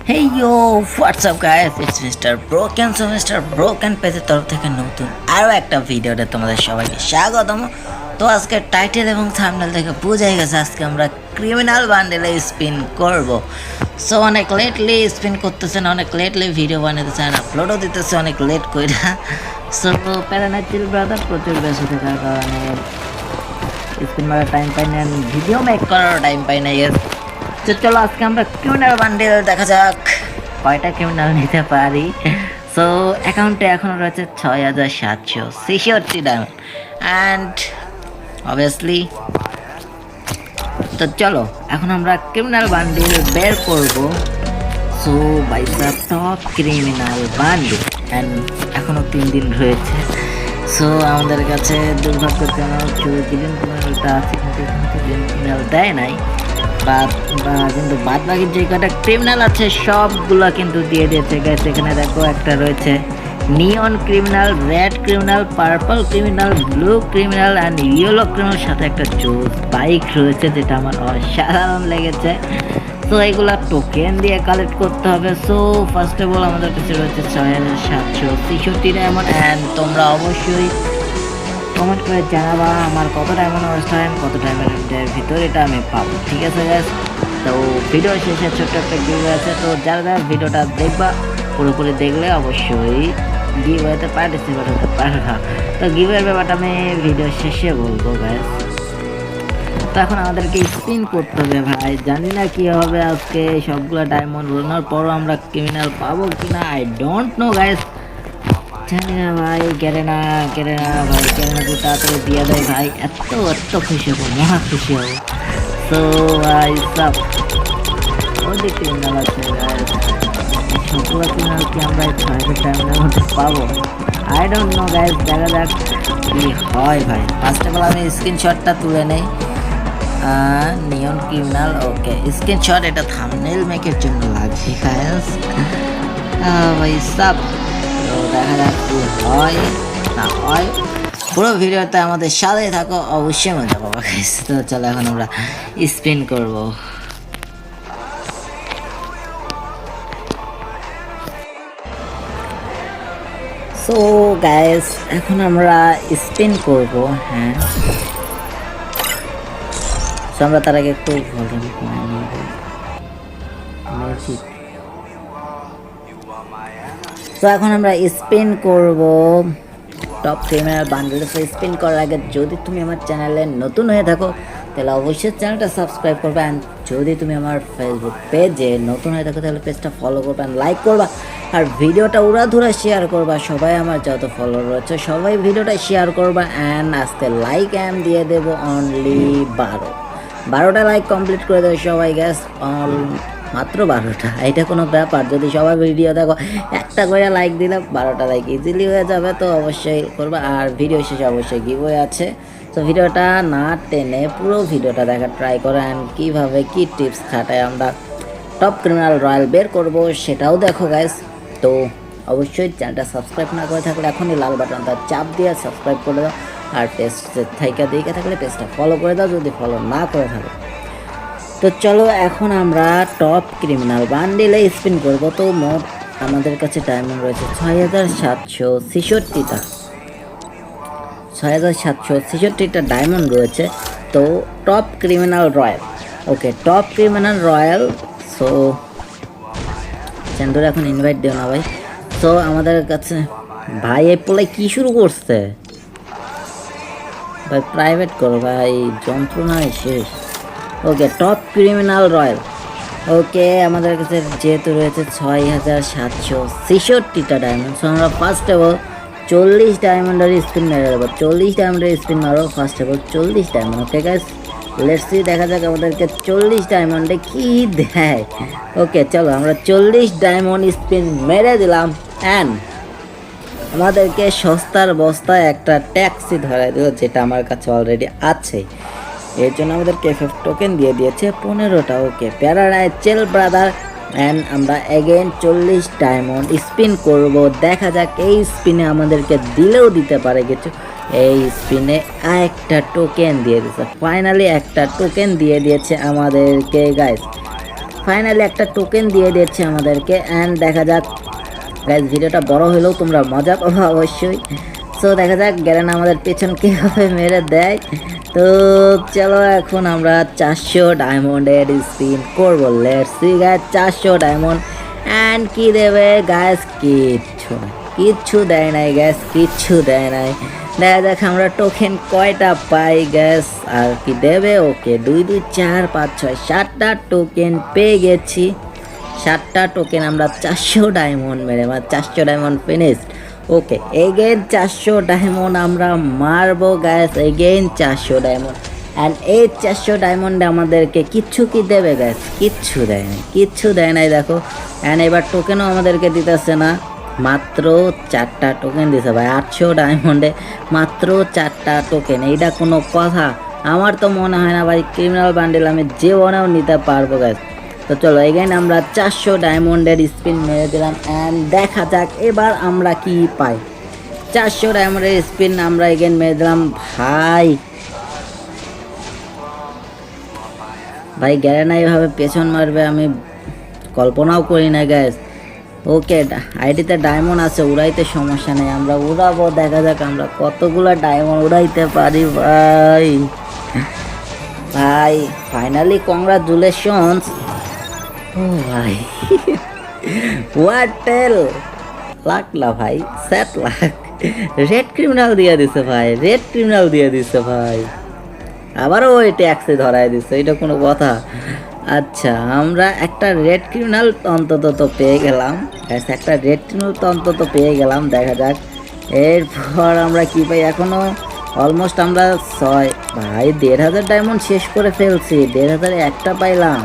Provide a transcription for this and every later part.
Yo, what's up guys? It's Mr. Broken so Mr. Broken পেজের তরফ থেকে নতুন আরও একটা ভিডিওতে তোমাদের সবাইকে স্বাগতম তো আজকে টাইটেল এবং থাম্বনেল থেকে বোঝাই গেছে আজকে আমরা ক্রিমিনাল বান্ডেলে স্পিন করব সো অনেক লেটলি স্পিন করতেছেন অনেক লেটলি ভিডিও বানাতেছেন আপলোডও দিতেছে অনেক লেট কইরা সো প্যারানাইটিল ব্রাদার প্রচুর ব্যস্ত থাকার কারণে স্পিন মারার টাইম পাই না ভিডিও মেক করার টাইম পাই না তো চলো, আজকে আমরা ক্রিমিনাল বান্ডেল, দেখা যাক। কয়টা ক্রিমিনাল নিতে পারি। সো অ্যাকাউন্টে এখন রয়েছে ছয় হাজার সাতশো ছেষট্টি ডায়মন্ড অ্যান্ড অবভিয়াসলি তো চলো, এখন আমরা ক্রিমিনাল বান্ডিল বের করব। So bicep top criminal bundle and এখনও তিন দিন রয়েছে। সো আমাদের কাছে দুর্ভাগ্যজনক গ্রিন ক্রিমিনালটা আছে, কিন্তু ক্রিমিনাল দেয় নাই। বা কিন্তু বাদ বাকি যে কটা ক্রিমিনাল আছে, সবগুলো কিন্তু দিয়ে দিয়েছে। গ্যাস এখানে দেখো একটা রয়েছে। Neon criminal red criminal purple criminal blue criminal and yellow criminal সাথে একটা জোস বাইক রয়েছে, যেটা আমার অসাধারণ লেগেছে। তো এগুলা টোকেন দিয়ে কালেক্ট করতে হবে। সো ফার্স্ট অফ অল আমাদের কাছে রয়েছে ছয় হাজার সাতশো তেষট্টি ডায়মন্ড অ্যান্ড তোমরা অবশ্যই কমেন্ট করে জানাবা আমার কত ডায়মন্ড অনুষ্ঠান কত ডায়মন্ডের ভিতরে এটা আমি পাবো। ঠিক আছে গ্যাস তো ভিডিও শেষে ছোট্ট একটা গিভ আছে। তো যারা যারা ভিডিওটা দেখবা, পুরোপুরি দেখলে অবশ্যই গিভ হতে পার্টিসিপেট হতে পারবা তো গিভের ব্যাপারটা আমি ভিডিও শেষে বলব গ্যাস তো এখন আমাদেরকে স্পিন করতে হবে, ভাই। জানি না কি হবে আজকে। সবগুলো ডায়মন্ড ওড়ানোর পরও আমরা ক্রিমিনাল পাবো কিনা আই ডোন্ট নো গাইস জানি না ভাই, গেলে না গেলে না ভাই, গেলে না তাড়াতাড়ি দিয়ে দেয় ভাই। এত এত খুশি হব, মহা খুশি হব। তো ভাই, সব ওদিক ক্রিমিনাল আছে। সবগুলো ক্রিমিনাল কি আমরা ছয় টাইমের মধ্যে পাবো? আই ডোন্ট নো গাইজ দেখা যাক কি হয় ভাই। ফার্স্ট অফ অল আমি স্ক্রিনশটটা তুলে নেই। নিয়ন ক্রিমিনাল ওকে স্ক্রিনশট এটা থামনেল মেকের জন্য লাগবে গাইজ ভাই, সব তো দেখা যাক কি হয় না হয় পুরো ভিডিওতে আমাদের সাথে থাকো অবশ্যই মজা পাবো তো চলো এখন আমরা স্পিন করব সো গাইস এখন আমরা স্পিন করব হ্যাঁ আমরা তার আগে একটু নেব মিউজিক তো এখন আমরা স্পিন করব। Top criminal bundle so spin করার আগে যদি তুমি আমার চ্যানেলে নতুন হয়ে থাকো, তাহলে অবশ্যই চ্যানেলটা সাবস্ক্রাইব করবে অ্যান্ড যদি তুমি আমার ফেসবুক পেজে নতুন হয়ে থাকো, তাহলে পেজটা ফলো করবে অ্যান্ড লাইক করবা। আর ভিডিওটা উড়াধুরা শেয়ার করবা, সবাই আমার যত ফলোয়ার রয়েছে, সবাই ভিডিওটা শেয়ার করবা অ্যান্ড আজকে লাইক অ্যান্ড দিয়ে দেবো অনলি বারো। বারোটা লাইক কমপ্লিট করে দেবে সবাই গ্যাস অল মাত্র বারোটা। এটা কোনো ব্যাপার, যদি সবাই ভিডিও দেখো, একটা করে লাইক দিলে বারোটা লাইক ইজিলি হয়ে যাবে, তো অবশ্যই করবে। আর ভিডিও শেষে অবশ্যই গিভওয়ে আছে। তো ভিডিওটা না টেনে পুরো ভিডিওটা দেখার ট্রাই করো অ্যান্ড কীভাবে কী টিপস খাটায় আমরা টপ ক্রিমিনাল রয়্যাল বের করব সেটাও দেখো গাইস তো অবশ্যই চ্যানেলটা সাবস্ক্রাইব না করে থাকলে এখনই লাল বাটনটা চাপ দিয়ে সাবস্ক্রাইব করে দাও। আর টেস্ট থেকে দেখে থাকলে টেস্টটা ফলো করে দাও, যদি ফলো না করে থাকো তো চলো এখন আমরা টপ ক্রিমিনাল বান্ডিলে স্পিন করব। তো মোট আমাদের কাছে ডায়মন্ড রয়েছে ছয় হাজার সাতশো ছেষট্টিটা। ছয় হাজার সাতশো ছেষট্টিটা ডায়মন্ড রয়েছে। তো top criminal royal okay top criminal royal so Chendur এখন ইনভাইট দিও না ভাই। সো আমাদের কাছে ভাই এই পোলাই কি শুরু করছে? ভাই প্রাইভেট করো ভাই, যন্ত্রণায় শেষ। Okay top criminal royal okay, আমাদের কাছে যেহেতু রয়েছে ছয় হাজার সাতশো ছেষট্টিটা ডায়মন্ড সো আমরা ফার্স্ট অফ অল চল্লিশ ডায়মন্ডের স্পিন মেরে দেবো। চল্লিশ ডায়মন্ডের স্পিন মারো ফার্স্ট অফ অল চল্লিশ ডায়মন্ড ওকে গাইস লেটস দেখা যাক আমাদেরকে চল্লিশ ডায়মন্ডে কি দেয়। ওকে চলো, আমরা চল্লিশ ডায়মন্ড স্পিন মেরে দিলাম। অ্যান্ড আমাদেরকে সস্তার বস্তায় একটা ট্যাক্সি ধরাই দিল, যেটা আমার কাছে অলরেডি আছে। এর জন্য আমাদেরকে এফএফ টোকেন দিয়ে দিয়েছে পনেরোটা ওকে প্যারারায় চেল ব্রাদার অ্যান্ড আমরা এগেন চল্লিশ ডায়মন্ড স্পিন করব। দেখা যাক, এই স্পিনে আমাদেরকে দিলেও দিতে পারে কিছু। এই স্পিনে একটা টোকেন দিয়ে দিয়েছে। ফাইনালি একটা টোকেন দিয়ে দিয়েছে আমাদেরকে গাইস ফাইনালি একটা টোকেন দিয়ে দিচ্ছে আমাদেরকে অ্যান্ড দেখা যাক। গাইজ ভিডিওটা বড় হলেও তোমরা মজা পাবো অবশ্যই। সো দেখা যাক গ্যারেনা আমাদের পেছন কীভাবে মেরে দেয়। তো চলো এখন আমরা চারশো ডায়মন্ডের স্পিন করব। লেটস গাইজ চারশো ডায়মন্ড। অ্যান্ড কি দেবে? গ্যাস কিচ্ছু কিচ্ছু দেয় নাই গ্যাস কিচ্ছু দেয় নাই। দেখা যাক আমরা টোকেন কয়টা পাই গ্যাস আর কি দেবে? ওকে দুই দুই, চার, পাঁচ, ছয়, সাতটা টোকেন পেয়ে গেছি। সাতটা টোকেন আমরা চারশো ডায়মন্ড মেরে মানে চারশো ডায়মন্ড ফিনিশ ওকে এগেন চারশো ডায়মন্ড আমরা মারবো গ্যাস এগেন চারশো ডায়মন্ড অ্যান্ড এই চারশো ডায়মন্ডে আমাদেরকে কিচ্ছু কি দেবে গ্যাস কিচ্ছু দেয় নাই, কিচ্ছু দেয় নাই, দেখো। অ্যান্ড এবার টোকেনও আমাদেরকে দিতেছে না, মাত্র চারটা টোকেন দিছে ভাই, আটশো ডায়মন্ডে মাত্র চারটা টোকেন এইটা কোনো কথা। আমার তো মনে হয় না ভাই ক্রিমিনাল বান্ডেল আমি জীবনেও নিতে পারব গ্যাস তো চলো এগেন আমরা চারশো ডায়মন্ডের স্পিন মেরে দিলাম অ্যান্ড দেখা যাক এবার আমরা কি পাই। চারশো ডায়মন্ডের স্পিন আমরা এগেন মেরে দিলাম, ভাই। ভাই গ্যারেনা এইভাবে পেছন মারবে, আমি কল্পনাও করি না গ্যাস ওকে আইডিতে ডায়মন্ড আছে, উড়াইতে সমস্যা নেই, আমরা উড়াবো, দেখা যাক আমরা কতগুলো ডায়মন্ড উড়াইতে পারি, ভাই। ভাই ফাইনালি কংগ্রাচুলেশনস ও ভাই। হোয়াট টেল লাখ না ভাই স্যাট লাখ। রেড ক্রিমিনাল দিয়ে দিছে ভাই রেড ক্রিমিনাল দিয়ে দিছে ভাই। আবারও ওই ট্যাক্সে ধরায় দিচ্ছে এটা কোনো কথা। আচ্ছা আমরা একটা রেড ক্রিমিনাল অন্তত তো পেয়ে গেলাম। একটা রেড ক্রিমিনাল তো অন্তত পেয়ে গেলাম, দেখা যাক। এরপর আমরা কি পাই? এখনও অলমোস্ট আমরা ছয় ভাই, দেড় হাজার ডায়মন্ড শেষ করে ফেলছি, দেড় হাজারে একটা পাইলাম।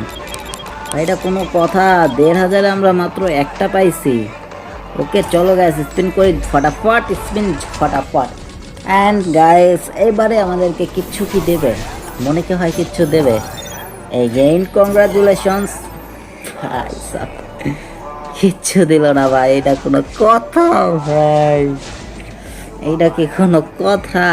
এটা কোনো কথা। দেড় হাজারে আমরা মাত্র একটা পাইছি। ওকে, চলো গ্যাস স্পিন করি ফটাফট স্পিন ফটাফট। অ্যান্ড গাইস এবারে আমাদেরকে কিচ্ছু কি দেবে? মনে কি হয় কিচ্ছু দেবে? এগেইন কংগ্রাচুলেশনস ভাই কিচ্ছু দিল না ভাই, এটা কোনো কথা ভাই। এইটা কি কোনো কথা?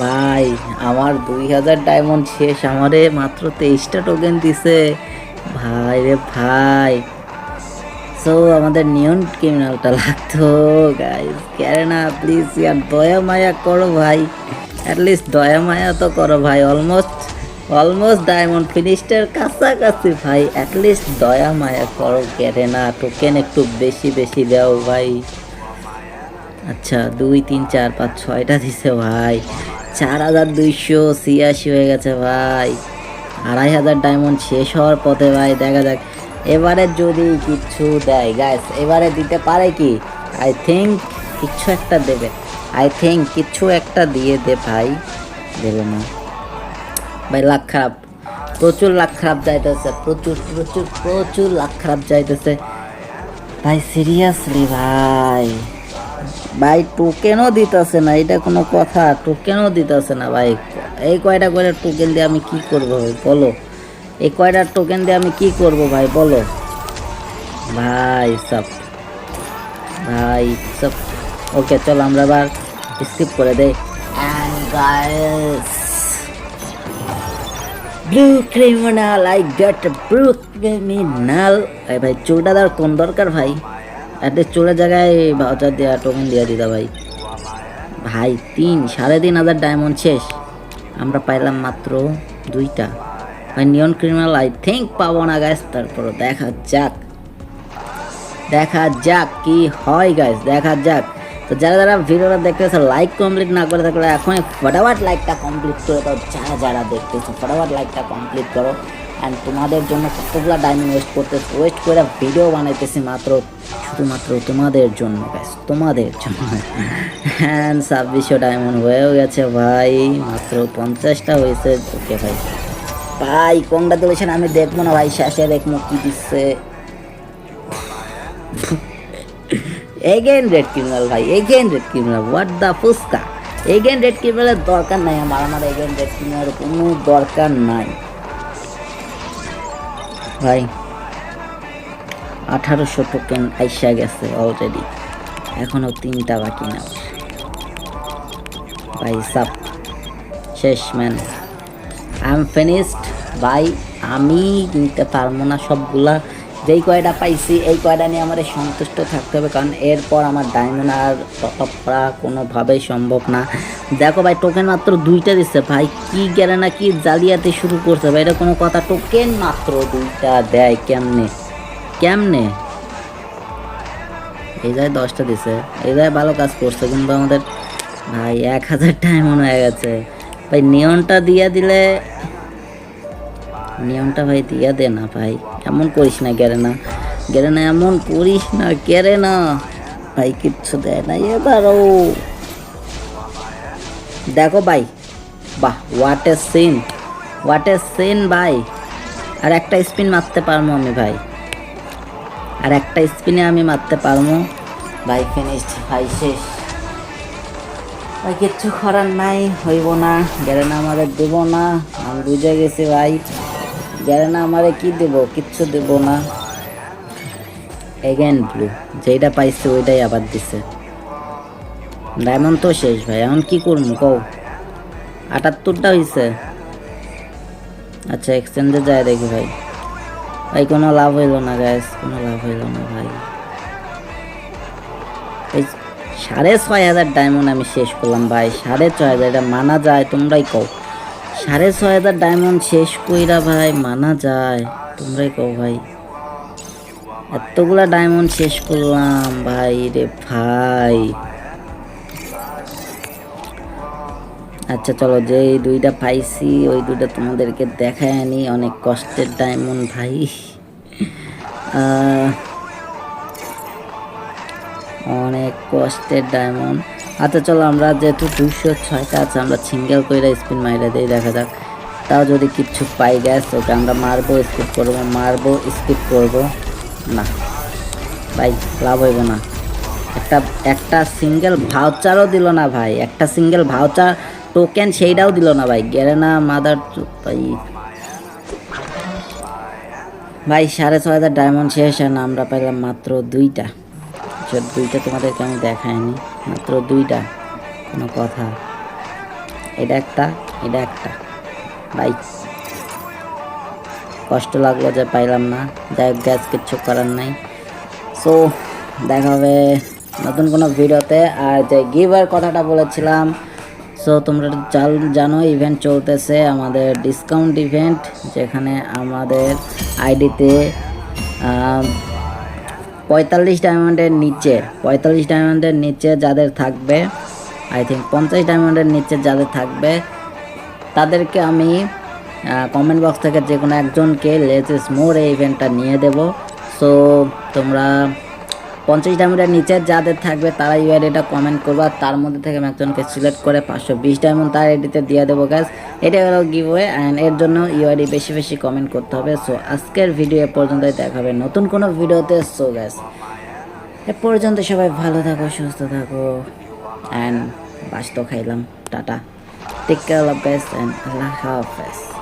ভাই, আমার দুই হাজার ডায়মন্ড শেষ, আমারে মাত্র তেইশটা টোকেন দিছে। ভাই রে ভাই। সো আমাদের নিয়ন ক্রিমিনালটা লাগতো গাইস ক্যারে না প্লিজ ইয়ার দয়া মায়া করো ভাই। অ্যাটলিস্ট দয়া মায়া তো করো ভাই অলমোস্ট অলমোস্ট ডায়মন্ড ফিনিশটার কাছাকাছি ভাই। অ্যাটলিস্ট দয়া মায়া করো ক্যারে না টোকেন একটু বেশি বেশি দাও ভাই। আচ্ছা দুই, তিন, চার, পাঁচ, ছয়টা দিছে ভাই। চার হাজার দুইশো ছিয়াশি হয়ে গেছে ভাই। আড়াই হাজার ডায়মন্ড শেষ হওয়ার পথে ভাই, দেখা যাক। এবারে যদি কিচ্ছু দেয় গাইস এবারে দিতে পারে কি? আই থিঙ্ক কিছু একটা দেবে। আই থিঙ্ক কিছু একটা দিয়ে দে ভাই। দেবে না। ভাই, লাখ খারাপ। প্রচুর লাখ খারাপ যাইতেছে, প্রচুর প্রচুর প্রচুর লাখ খারাপ যাইতেছে। ভাই সিরিয়াসলি ভাই। ভাই, টোকেনও দিতেছে না, এটা কোনো কথা, টোকেনও দিতেছে না ভাই। এই কয়টা কয়টা টোকেন দিয়ে আমি কি করব ভাই, বলো। এই কয়টা টোকেন দিয়ে আমি কি করব ভাই, বলো। ভাই, সব ভাই, সব। ওকে, চল আমরা এবার স্কিপ করে and guys blue criminal I got blue criminal ভাই চোরটা দেওয়ার কোন দরকার ভাই? এতে চোরের জায়গায় ভাউচার দেওয়া টোকেন দেওয়া দিতা ভাই ভাই তিন, সাড়ে তিন হাজার ডায়মন্ড শেষ। আমরা পাইলাম মাত্র দুইটা। ভাই নিয়ন ক্রিমিনাল আই থিঙ্ক পাবো না গ্যাস তারপর দেখা যাক। দেখা যাক কি হয় গাইস দেখা যাক। তো যারা যারা ভিডিওটা দেখতেছে লাইক কমপ্লিট না করে থাকলে এখনই ফটাফট লাইকটা কমপ্লিট করে দাও। যারা যারা দেখতেছো, ফটাফট লাইকটা কমপ্লিট করো। অ্যান্ড তোমাদের জন্য কতগুলো ডায়মন্ড ওয়েস্ট করতেছি ওয়েস্ট করে ভিডিও বানাইতেছি মাত্র, শুধুমাত্র তোমাদের জন্য গাইস তোমাদের জন্য। হ্যান্ড ছাব্বিশশো ডায়মন্ড হয়েও গেছে ভাই, মাত্র পঞ্চাশটা হয়েছে। ওকে ভাই। ভাই কংগ্রাচুলেশন আমি দেখব না ভাই, শেষে দেখব কি দিচ্ছে। এগেন রেড ক্রিমিনাল ভাই again red criminal what the phuchka again red ক্রিমিনালের দরকার নাই আমার আমার এগেন রেড ক্রিমিনালের কোনো দরকার নাই। ভাই, আঠারোশো টোকেন আইসা গেছে অলরেডি এখনও তিনটা বাকি না। ভাই সাপ শেষ ম্যান আই এম ফিনিশড ভাই, আমি নিতে পারব না সবগুলা। যেই কয়টা পাইছি, এই কয়টা নিয়ে আমার সন্তুষ্ট থাকতে হবে, কারণ এরপর আমার ডায়মন্ড আর টপ করা কোনোভাবেই সম্ভব না। দেখো ভাই টোকেন মাত্র দুইটা দিচ্ছে। ভাই, কি গেলে না কি জালিয়াতে শুরু করছে? ভাই, এটা কোনো কথা। টোকেন মাত্র দুইটা দেয় কেমনে? কেমনে? এই যায় দশটা দিছে। এই যায় ভালো কাজ করছে, কিন্তু আমাদের, ভাই, এক হাজার ডায়মন্ড হয়ে গেছে। ভাই নিয়নটা দিয়ে দিলে নিয়মটা ভাই দিয়া দে না, ভাই। এমন করিস না গেরে না গেরে না এমন করিস না গেরে না ভাই, কিচ্ছু দেয় না, এবারও। দেখো ভাই, বাহ what a scene what a scene ভাই। আর একটা স্পিন মারতে পারব আমি ভাই। আর একটা স্পিনে আমি মারতে পারব। ভাই ফিনিশড ভাই, শেষ। ভাই, কিচ্ছু করার নাই, হইব না গেলে না আমাদের দেবো না, আমি বুঝে গেছি ভাই। গেলে না আমারে কি দেব, কিচ্ছু দেব না। এগেন ব্লু যেটা পাইছে ওইটাই আবার দিছে। ডায়মন্ড তো শেষ ভাই, এখন কি করব কও? আটাত্তরটা হয়েছে আচ্ছা এক্সচেঞ্জে যায় দেখি ভাই। ভাই, কোনো লাভ হইল না গ্যাস কোনো লাভ হইল না ভাই। এই সাড়ে ছয় হাজার ডায়মন্ড আমি শেষ করলাম ভাই, সাড়ে ছয় হাজার, এটা মানা যায়, তোমরাই কও। সাড়ে ছয় হাজার ডায়মন্ড শেষ কইরা ভাই, মানা যায়, তোমরাই কও ভাই। এতগুলা ডায়মন্ড শেষ করলাম ভাই রে ভাই। আচ্ছা চলো যে দুইটা পাইছি, ওই দুইটা তোমাদেরকে দেখায় আনি। অনেক কষ্টের ডায়মন্ড ভাই। অনেক কষ্টের ডায়মন্ড। আচ্ছা চলো আমরা যেহেতু দুশো ছয়টা আছে, আমরা সিঙ্গেল কইরা স্পিন মাইরা দিয়ে দেখা যাক। তাও যদি কিচ্ছু পাই গ্যাস ওকে আমরা মারবো, স্কিপ করব, মারবো, স্কিপ করব। না, ভাই, লাভ হইব না। একটা একটা সিঙ্গেল ভাউচারও দিল না ভাই, একটা সিঙ্গেল ভাউচার টোকেন সেইটাও দিল না ভাই। গেলে না মাদার ভাই ভাই সাড়ে ছয় হাজার ডায়মন্ড শেষ আর আমরা পেলাম মাত্র দুইটা। সে দুইটা তোমাদেরকে আমি দেখাইনি, মাত্র দুইটা, কোনো কথা। এটা একটা এটা একটা। ভাই, কষ্ট লাগল যে পাইলাম না। যাই হোক গ্যাস কিচ্ছু করার নাই। সো দেখা হবে নতুন কোনো ভিডিওতে আর যে গিভার কথাটা বলেছিলাম সো তোমরা জাল- জানো ইভেন্ট চলতেছে আমাদের ডিসকাউন্ট ইভেন্ট যেখানে আমাদের আইডিতে পঁয়তাল্লিশ ডায়মন্ডের নিচে, পঁয়তাল্লিশ ডায়মন্ডের নিচে যাদের থাকবে আই থিঙ্ক পঞ্চাশ ডায়মন্ডের নিচে যাদের থাকবে, তাদেরকে আমি কমেন্ট বক্স থেকে যে কোনো একজনকে লেজেস মোর এই ইভেন্টটা নিয়ে দেব। সো তোমরা পঞ্চাশ ডায়মন্ডের নিচে যাদের থাকবে তারা ইউ ইউআইডিটা কমেন্ট করবা তার মধ্যে থেকে আমি একজনকে সিলেক্ট করে পাঁচশো বিশ ডায়মন্ড তার আইডিতে দিয়ে দেবো গ্যাস এটা হলো গিভ ওয়ে অ্যান্ড এর জন্য ইউ ইউআইডি বেশি বেশি কমেন্ট করতে হবে। সো আজকের ভিডিও এ পর্যন্তই দেখা হবে নতুন কোনো ভিডিওতে সো গ্যাস এ পর্যন্ত সবাই ভালো থাকো, সুস্থ থাকো। অ্যান্ড বাস তো খাইলাম। Tata. Take care of guys and আল্লাহ হাফেজ।